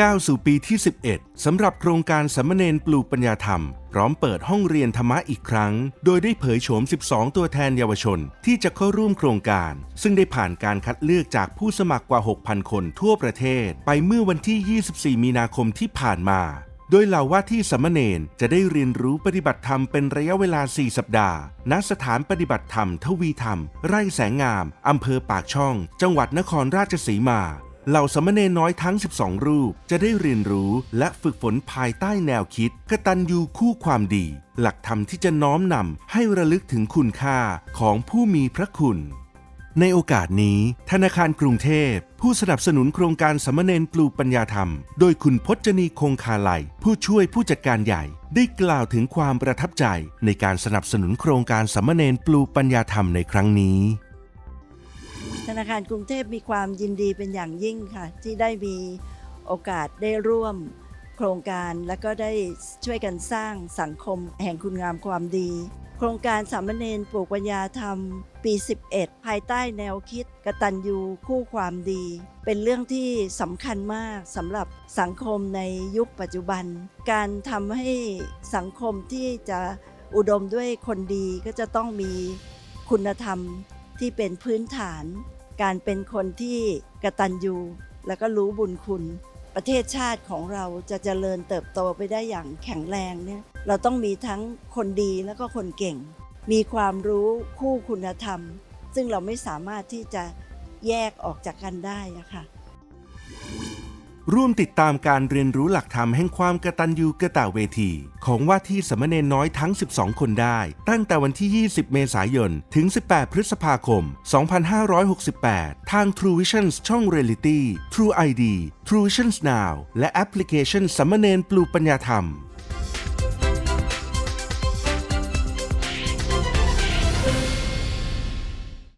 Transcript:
ก้าวสู่ปีที่ 11 สำหรับโครงการสามเณรปลูกปัญญาธรรม พร้อมเปิดห้องเรียนธรรมะอีกครั้ง โดยได้เผยโฉม 12 ตัวแทนเยาวชน ที่จะเข้าร่วมโครงการ ซึ่งได้ผ่านการคัดเลือกจากผู้สมัครกว่า 6,000 คนทั่วประเทศ ไปเมื่อวันที่ 24 มีนาคมที่ผ่านมา โดยเหล่าว่าที่สามเณรจะได้เรียนรู้ปฏิบัติธรรมเป็นระยะเวลา 4 สัปดาห์ ณ สถานปฏิบัติธรรม ทวีธรรม ไร่แสงงามอำเภอปากช่อง จังหวัดนครราชสีมา เหล่าสามเณรน้อยทั้ง 12 รูปจะได้เรียนรู้และฝึกฝนภายใต้แนวคิดกตัญญูคู่ความดี หลักธรรมที่จะน้อมนำให้ระลึกถึงคุณค่าของผู้มีพระคุณ ในโอกาสนี้ ธนาคารกรุงเทพ ผู้สนับสนุนโครงการสามเณรปลูกปัญญาธรรม โดยคุณพจนีคงคาไลผู้ช่วยผู้จัดการใหญ่ ได้กล่าวถึงความประทับใจในการสนับสนุนโครงการสามเณรปลูกปัญญาธรรมในครั้งนี้ ธนาคารกรุงเทพมีความยินดีเป็นอย่างยิ่งค่ะ ที่ได้มีโอกาสได้ร่วมโครงการและก็ได้ช่วยกันสร้างสังคมแห่งคุณงามความดี โครงการสามเณรปลูกปัญญาธรรม ปี 11 ภายใต้แนวคิดกตัญญูคู่ความดี เป็นเรื่องที่สำคัญมากสำหรับสังคมในยุคปัจจุบัน การทำให้สังคมที่จะอุดมด้วยคนดีก็จะต้องมีคุณธรรมที่เป็นพื้นฐาน การเป็นคนที่กระตันยูแล้วก็รู้บุญคุณ ประเทศชาติของเราจะเจริญเติบโตไปได้อย่างแข็งแรงเนี่ยเราต้องมีทั้งคนดีแล้วก็คนเก่ง มีความรู้คู่คุณธรรม ซึ่งเราไม่สามารถที่จะแยกออกจากกันได้ะค่ะ ร่วมติดตามการเรียนรู้หลักธรรมแห่งความกตัญญูกะตะเวที ของว่าที่สมณเณรน้อยทั้ง 12 คนได้ ตั้งแต่วันที่ 20 เมษายน ถึง 18 พฤษภาคม 2568 ทาง True Visions ช่อง Reality True ID True Visions Now และแอปพลิเคชันสมณเณรปลูกปัญญาธรรม